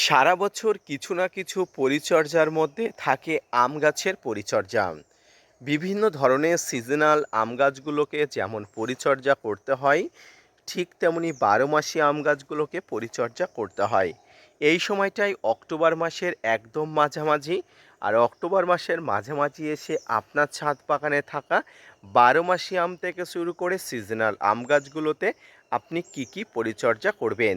সারা বছর কিছু না কিছু পরিচর্যার মধ্যে থাকে আম গাছের পরিচর্যা। বিভিন্ন ধরনের সিজনাল আম গাছগুলোকে যেমন পরিচর্যা করতে হয়, ঠিক তেমনি বারো মাসি আম গাছগুলোকে পরিচর্যা করতে হয়। এই সময়টাই অক্টোবর মাসের একদম মাঝামাঝি আর অক্টোবর মাসের মাঝামাঝি এসে আপনার ছাদ বাগানে থাকা বারো মাসি আম থেকে শুরু করে সিজনাল আম গাছগুলোতে আপনি কি কি পরিচর্যা করবেন?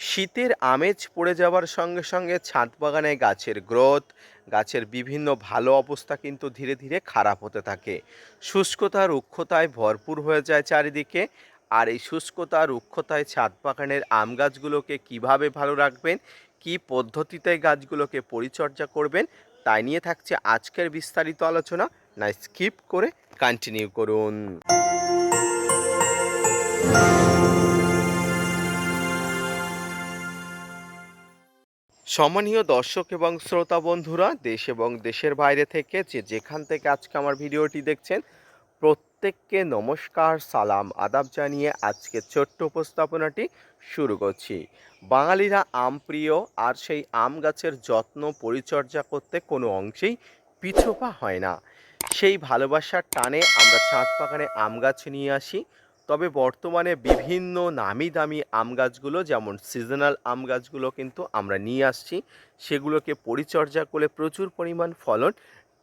শীতের আমেজ পড়ে যাওয়ার সঙ্গে সঙ্গে ছাদ বাগানে গাছের গ্রোথ, গাছের বিভিন্ন ভালো অবস্থা কিন্তু ধীরে ধীরে খারাপ হতে থাকে। শুষ্কতা রুক্ষতায় ভরপুর হয়ে যায় চারিদিকে। আর এই শুষ্কতা রুক্ষতায় ছাদ বাগানের আম গাছগুলোকে কীভাবে ভালো রাখবেন, কি পদ্ধতিতে গাছগুলোকে পরিচর্যা করবেন তাই নিয়ে থাকছে আজকের বিস্তারিত আলোচনা। না স্কিপ করে কন্টিনিউ করুন। সম্মানীয় দর্শক এবং শ্রোতা বন্ধুরা, দেশ এবং দেশের বাইরে থেকে যে যেখান থেকে আজকে আমার ভিডিওটি দেখছেন প্রত্যেককে নমস্কার, সালাম, আদাব জানিয়ে আজকে ছোট্ট উপস্থাপনাটি শুরু করছি। বাঙালিরা আম প্রিয় আর সেই আম গাছের যত্ন পরিচর্যা করতে কোনো অংশেই পিছুপা হয় না। সেই ভালোবাসার টানে আমরা ছাদ বাগানে আম গাছ নিয়ে আসি। তবে বর্তমানে বিভিন্ন নামি দামি আম গাছগুলো যেমন সিজনাল আম গাছগুলো কিন্তু আমরা নিয়ে আসছি। সেগুলোকে পরিচর্যা করে প্রচুর পরিমাণ ফলন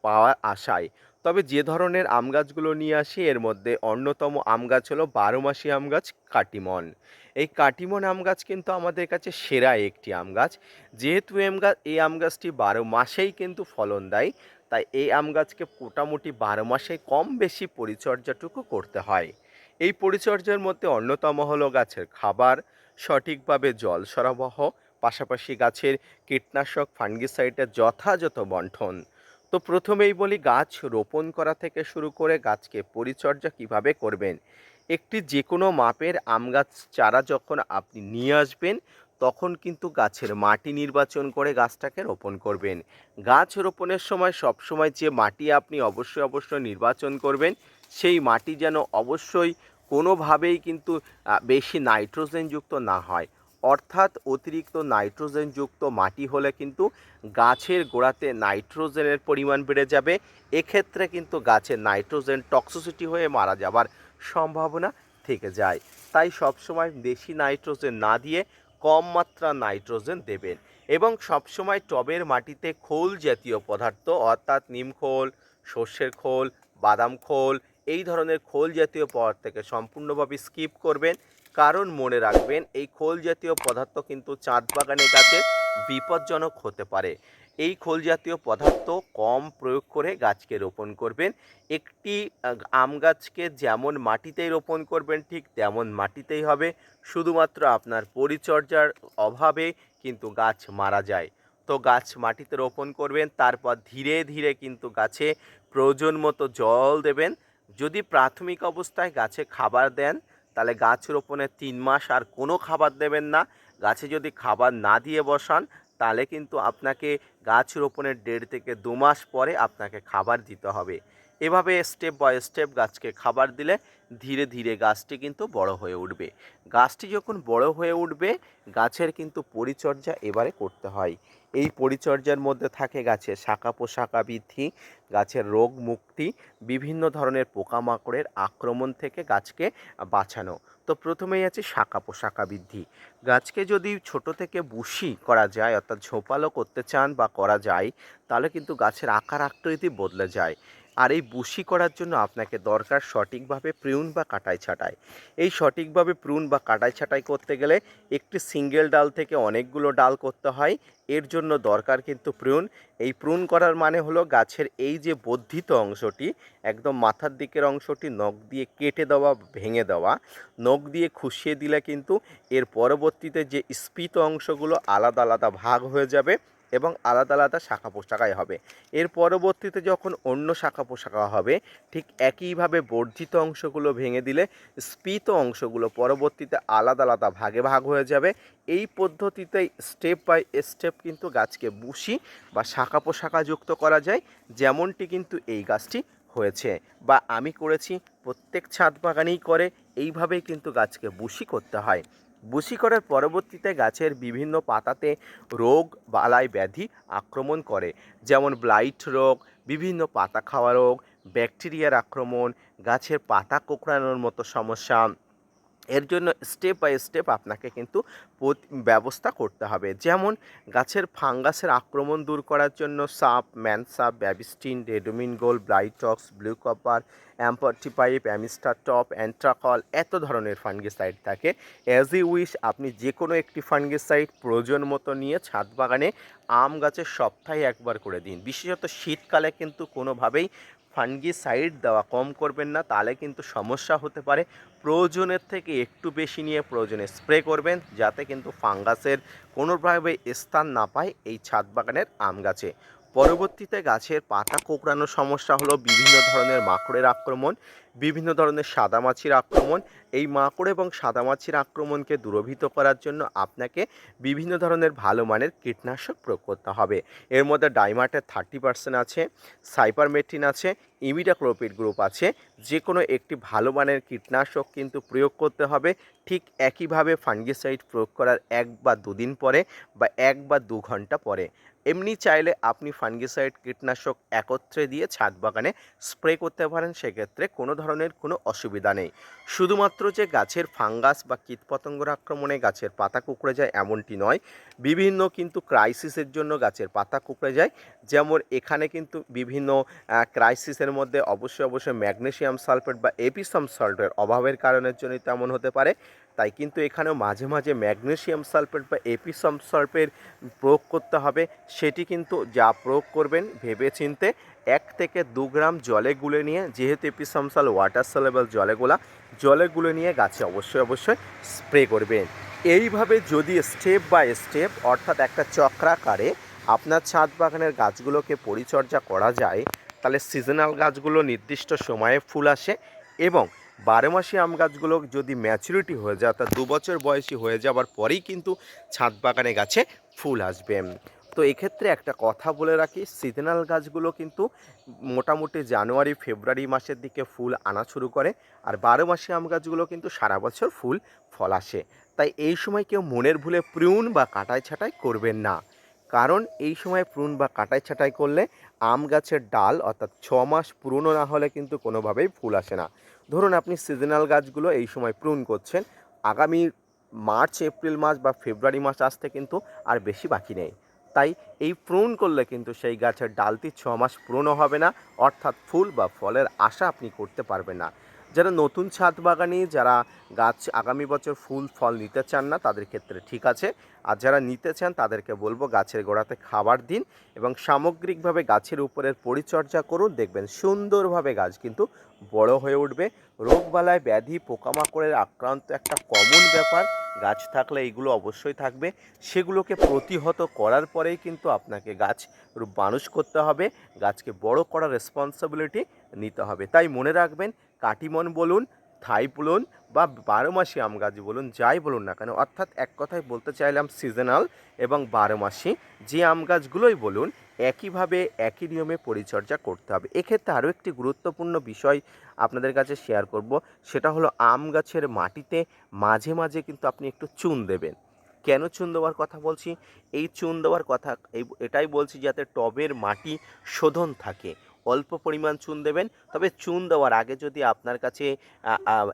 পাওয়ার আশায়। তবে যে ধরনের আম গাছগুলো নিয়ে আসি, এর মধ্যে অন্যতম আম গাছ হলো বারো মাসি আম গাছ কাটিমন। এই কাটিমন আম গাছ কিন্তু আমাদের কাছে সেরা একটি আম গাছ। যেহেতু এম গাছ এই আম গাছটি বারো মাসেই কিন্তু ফলন দেয়, তাই এই আম গাছকে মোটামুটি বারো মাসে কম বেশি পরিচর্যাটুকু করতে হয়। এই পরিচর্যার মধ্যে অন্যতম হলো গাছের খাবার, সঠিকভাবে জল সরবরাহ, পাশাপাশি গাছের কীটনাশক, ফাঙ্গিসাইডের যথাযথ বন্টন তো প্রথমেই বলি, গাছ রোপণ করা থেকে শুরু করে গাছকে পরিচর্যা কীভাবে করবেন? একটি যে কোনো মাপের আম গাছ চারা যখন আপনি নিয়ে আসবেন, তখন কিন্তু গাছের মাটি নির্বাচন করে গাছটাকে রোপণ করবেন। গাছ রোপণের সময় সবসময় যে মাটি আপনি অবশ্যই অবশ্যই নির্বাচন করবেন, সেই মাটি যেন অবশ্যই কোনোভাবেই কিন্তু বেশি নাইট্রোজেনযুক্ত না হয়। অর্থাৎ অতিরিক্ত নাইট্রোজেনযুক্ত মাটি হলে কিন্তু গাছের গোড়াতে নাইট্রোজেনের পরিমাণ বেড়ে যাবে। এক্ষেত্রে কিন্তু গাছের নাইট্রোজেন টক্সিসিটি হয়ে মারা যাবার সম্ভাবনা থেকে যায়। তাই সবসময় বেশি নাইট্রোজেন না দিয়ে কম মাত্রা নাইট্রোজেন দেবেন এবং সবসময় টবের মাটিতে খোল জাতীয় পদার্থ অর্থাৎ নিমখোল সর্ষের খোল, বাদাম খোল, এই ধরনের খোল জাতীয় পদার্থকে সম্পূর্ণভাবে স্কিপ করবেন। কারণ মনে রাখবেন, এই খোল জাতীয় পদার্থ কিন্তু চাঁদ বাগানের কাছে বিপজ্জনক হতে পারে। এই খোল জাতীয় পদার্থ কম প্রয়োগ করে গাছকে রোপণ করবেন। একটি আম গাছকে যেমন মাটিতেই রোপণ করবেন, ঠিক তেমন মাটিতেই হবে। শুধুমাত্র আপনার পরিচর্যার অভাবে কিন্তু গাছ মারা যায়। তো গাছ মাটিতে রোপণ করবেন, তারপর ধীরে ধীরে কিন্তু গাছে প্রয়োজন মতো জল দেবেন। যদি প্রাথমিক অবস্থায় গাছে খাবার দেন তাহলে গাছ রোপণে তিন মাস আর কোনো খাবার দেবেন না। গাছে যদি খাবার না দিয়ে বসান, তাহলে কিন্তু আপনাকে গাছ রোপণের দেড় থেকে দু মাস পরে আপনাকে খাবার দিতে হবে। এভাবে স্টেপ বাই স্টেপ গাছকে খাবার দিলে ধীরে ধীরে গাছটি কিন্তু বড় হয়ে উঠবে। গাছটি যখন বড় হয়ে উঠবে, গাছের কিন্তু পরিচর্যা এবারে করতে হয়। এই পরিচর্যার মধ্যে থাকে গাছের শাখা পোশাকা বৃদ্ধি, গাছের রোগ মুক্তি, বিভিন্ন ধরনের পোকামাকড়ের আক্রমণ থেকে গাছকে বাঁচানো। তো প্রথমেই আছে শাখা পোশাকা বৃদ্ধি। গাছকে যদি ছোট থেকে বুশি করা যায়, অর্থাৎ ঝোপালো করতে চান বা করা যায়, তাহলে কিন্তু গাছের আকার আকৃতি বদলে যায়। আর এই বুশি করার জন্য আপনাকে দরকার সঠিকভাবে প্রিউন বা কাটাই ছাটাই। এই সঠিকভাবে প্রুন বা কাটাই ছাটাই করতে গেলে একটি সিঙ্গেল ডাল থেকে অনেকগুলো ডাল করতে হয়। এর জন্য দরকার কিন্তু প্রুন। এই প্রুন করার মানে হলো গাছের এই যে বর্ধিত অংশটি, একদম মাথার দিকের অংশটি নখ দিয়ে কেটে দেওয়া, ভেঙে দেওয়া। নখ দিয়ে খুশিয়ে দিলে কিন্তু এর পরবর্তীতে যে স্ফীত অংশগুলো আলাদা আলাদা ভাগ হয়ে যাবে। এবং আলাদা আলাদা শাখা পোশাকাই হবে। এর পরবর্তীতে যখন অন্য শাখা পোশাকা হবে, ঠিক একইভাবে বর্ধিত অংশগুলো ভেঙে দিলে স্পিত অংশগুলো পরবর্তীতে আলাদা আলাদা ভাগে ভাগ হয়ে যাবে। এই পদ্ধতিতে স্টেপ বাই স্টেপ কিন্তু গাছকে বুশি বা শাখা পোশাকা যুক্ত করা যায়, যেমনটি কিন্তু এই গাছটি হয়েছে বা আমি করেছি। প্রত্যেক ছাদ বাগানেই করে, এইভাবেই কিন্তু গাছকে বুশি করতে হয়। বুশি পরবর্তীতে গাছের বিভিন্ন পাতাতে রোগ, বালাই ব্যাধি আক্রমণ করে। যেমন ব্লাইট রোগ, বিভিন্ন পাতা খাওয়া রোগ, ব্যাকটেরিয়ার আক্রমণ, গাছের পাতা কোঁকড়ানোর মতো সমস্যা। এর জন্য স্টেপ বাই স্টেপ আপনাকে কিন্তু ব্যবস্থা করতে হবে। যেমন গাছের ফাঙ্গাসের আক্রমণ দূর করার জন্য সাপ ম্যানসাপ Bavistin, Ridomil gold Blitox blue copper অ্যাম্পার্টিপাইপ Amistar top, Antracol এত ধরনের ফাঙ্গিসাইড থাকে। অ্যাজ ই উইশ আপনি যে কোনো একটি ফাঙ্গিসাইড প্রয়োজন মতো নিয়ে ছাদ বাগানে আম গাছের সপ্তাহে একবার করে দিন। বিশেষত শীতকালে কিন্তু কোনোভাবেই ফাঙ্গিসাইড দেওয়া কম করবেন না, তাহলে কিন্তু সমস্যা হতে পারে। প্রয়োজনের থেকে একটু বেশি নিয়ে প্রয়োজনে স্প্রে করবেন, যাতে কিন্তু ফাঙ্গাসের কোনোভাবে স্থান না পায় এই ছাদ বাগানের আম গাছে। পরবর্তীতে গাছের পাতা কোঁকড়ানোর সমস্যা হলো বিভিন্ন ধরনের মাকড়ের আক্রমণ, বিভিন্ন ধরনের সাদামাছির আক্রমণ। এই মাকড় এবং সাদামাছির আক্রমণকে দূরভীত করার জন্য আপনাকে বিভিন্ন ধরনের ভালো মানের কীটনাশক প্রয়োগ করতে হবে। এর মধ্যে ডাইমাটের থার্টি পার্সেন্ট আছে, সাইপারমেট্রিন আছে, ইমিডাক্লোপিড গ্রুপ আছে। যে কোনো একটি ভালো মানের কীটনাশক কিন্তু প্রয়োগ করতে হবে। ঠিক একইভাবে ফাঙ্গিসাইড প্রয়োগ করার এক বা দুদিন পরে বা এক বা দু ঘণ্টা পরে। এমনি চাইলে আপনি ফাঙ্গিসাইড কীটনাশক একত্রে দিয়ে ছাদ বাগানে স্প্রে করতে পারেন, সেক্ষেত্রে কোনো ধরনের কোনো অসুবিধা নেই। শুধুমাত্র যে গাছের ফাঙ্গাস বা কীটপতঙ্গর আক্রমণে গাছের পাতা কুকড়ে যায় এমনটি নয়, বিভিন্ন কিন্তু ক্রাইসিসের জন্য গাছের পাতা কুকড়ে যায়। যেমন এখানে কিন্তু বিভিন্ন ক্রাইসিসের মধ্যে অবশ্যই অবশ্যই ম্যাগনেসিয়াম সালফেট বা এপিসাম সল্টের অভাবের কারণের জন্য তেমন হতে পারে। তাই কিন্তু এখানেও মাঝে মাঝে ম্যাগনেসিয়াম সালফেট বা এপিসাম সালফেট প্রয়োগ করতে হবে। সেটি কিন্তু যা প্রয়োগ করবেন ভেবে চিনতে এক থেকে দু গ্রাম জলে গুলে নিয়ে, যেহেতু এপিসাম সাল ওয়াটার সলেবল জলে গোলা, জলে গুলে নিয়ে গাছে অবশ্যই অবশ্যই স্প্রে করবেন। এইভাবে যদি স্টেপ বাই স্টেপ অর্থাৎ একটা চক্রাকারে আপনার ছাদ বাগানের গাছগুলোকে পরিচর্যা করা যায়, তাহলে সিজনাল গাছগুলো নির্দিষ্ট সময়ে ফুল আসে এবং বারো মাসি আম গাছগুলো যদি ম্যাচুরিটি হয়ে যায়, অর্থাৎ দু বছর বয়সী হয়ে যাওয়ার পরেই কিন্তু ছাদ বাগানে গাছে ফুল আসবে। তো এক্ষেত্রে একটা কথা বলে রাখি সিজনাল গাছগুলো কিন্তু মোটামুটি জানুয়ারি, ফেব্রুয়ারি মাসের দিকে ফুল আনা শুরু করে, আর বারো মাসি আম গাছগুলো কিন্তু সারা বছর ফুল ফল আসে। তাই এই সময় কেউ মনের ভুলে প্রুন বা কাটাই ছাঁটাই করবেন না। কারণ এই সময় প্রুন বা কাটাই ছাঁটাই করলে আম গাছের ডাল, অর্থাৎ ছ মাস পুরনো না হলে কিন্তু কোনোভাবেই ফুল আসে না। ধরুন আপনি সিজনাল গাছগুলো এই সময় প্রুন করছেন, আগামী মার্চ, এপ্রিল মাস বা ফেব্রুয়ারি মাস আসতে কিন্তু আর বেশি বাকি নেই। তাই এই প্রুন করলে কিন্তু সেই গাছের ডালটি ছ মাস পুরনো হবে না, অর্থাৎ ফুল বা ফলের আশা আপনি করতে পারবেন না। যারা নতুন ছাদ বাগানি, যারা গাছ আগামী বছর ফুল, ফল নিতে চান না, তাদের ক্ষেত্রে ঠিক আছে। আর যারা নিতে চান, তাদেরকে বলব গাছের গোড়াতে খাবার দিন এবং সামগ্রিকভাবে গাছের উপরের পরিচর্যা করুন। দেখবেন সুন্দরভাবে গাছ কিন্তু বড় হয়ে উঠবে। রোগবালায় ব্যাধি, পোকামাকড়ের আক্রান্ত একটা কমন ব্যাপার। গাছ থাকলে এইগুলো অবশ্যই থাকবে। সেগুলোকে প্রতিহত করার পরেই কিন্তু আপনাকে গাছ মানুষ করতে হবে। গাছকে বড় করার রেসপন্সিবিলিটি নিতে হবে। তাই মনে রাখবেন কাটিমন বলুন, থাই বলুন বা বারো মাসি আম গাছ বলুন, যাই বলুন না কেন, অর্থাৎ এক কথায় বলতে চাইলাম সিজনাল এবং বারো মাসি যে আম গাছগুলোই বলুন, একইভাবে একই নিয়মে পরিচর্যা করতে হবে। এক্ষেত্রে আরও একটি গুরুত্বপূর্ণ বিষয় আপনাদের কাছে শেয়ার করব, সেটা হলো আম গাছের মাটিতে মাঝে মাঝে কিন্তু আপনি একটু চুন দেবেন। কেন চুন দেওয়ার কথা বলছি? এই চুন দেওয়ার কথা এটাই বলছি যাতে টবের মাটি শোধন থাকে। অল্প পরিমাণ চুন দেবেন। তবে চুন দেওয়ার আগে যদি আপনার কাছে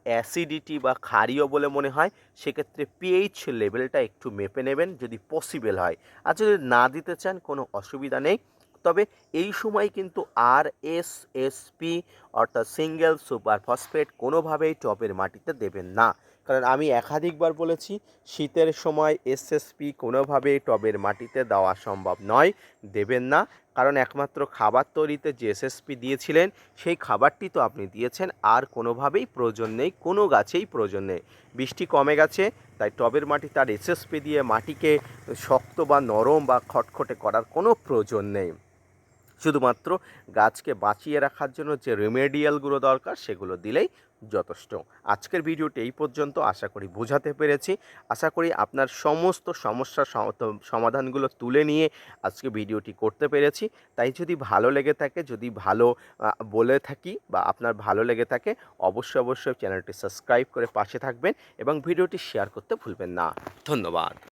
অ্যাসিডিটি বা ক্ষারীয় বলে মনে হয়, সেক্ষেত্রে পিএইচ লেভেলটা একটু মেপে নেবেন যদি পসিবল হয়। আর যদি না দিতে চান, কোনো অসুবিধা নেই। তবে এই সময় কিন্তু আর এস এস পি অর্থাৎ সিঙ্গেল সুপার ফসফেট কোনোভাবেই টবের মাটিতে দেবেন না। কারণ আমি একাধিকবার বলেছি, শীতের সময় এসএসপি কোনোভাবেই টবের মাটিতে দেওয়া সম্ভব নয়, দেবেন না। কারণ একমাত্র খাবার তৈরিতে যে এসএসপি দিয়েছিলেন, সেই খাবারটি তো আপনি দিয়েছেন, আর কোনোভাবেই প্রয়োজন নেই, কোনো গাছেই প্রয়োজন নেই। বৃষ্টি কমে গেছে, তাই টবের মাটি, তার এসএসপি দিয়ে মাটিকে শক্ত বা নরম বা খটখটে করার কোনো প্রয়োজন নেই। শুধুমাত্র গাছকে বাঁচিয়ে রাখার জন্য যে রেমেডিয়ালগুলো দরকার, সেগুলো দিলেই যথেষ্ট। আজকের ভিডিওটি এই পর্যন্ত। আশা করি বোঝাতে পেরেছি। আশা করি আপনার সমস্ত সমস্যার সমাধানগুলো তুলে নিয়ে আজকে ভিডিওটি করতে পেরেছি। তাই যদি ভালো লেগে থাকে, যদি ভালো বলে থাকি বা আপনার ভালো লেগে থাকে, অবশ্যই অবশ্যই চ্যানেলটি সাবস্ক্রাইব করে পাশে থাকবেন এবং ভিডিওটি শেয়ার করতে ভুলবেন না। ধন্যবাদ।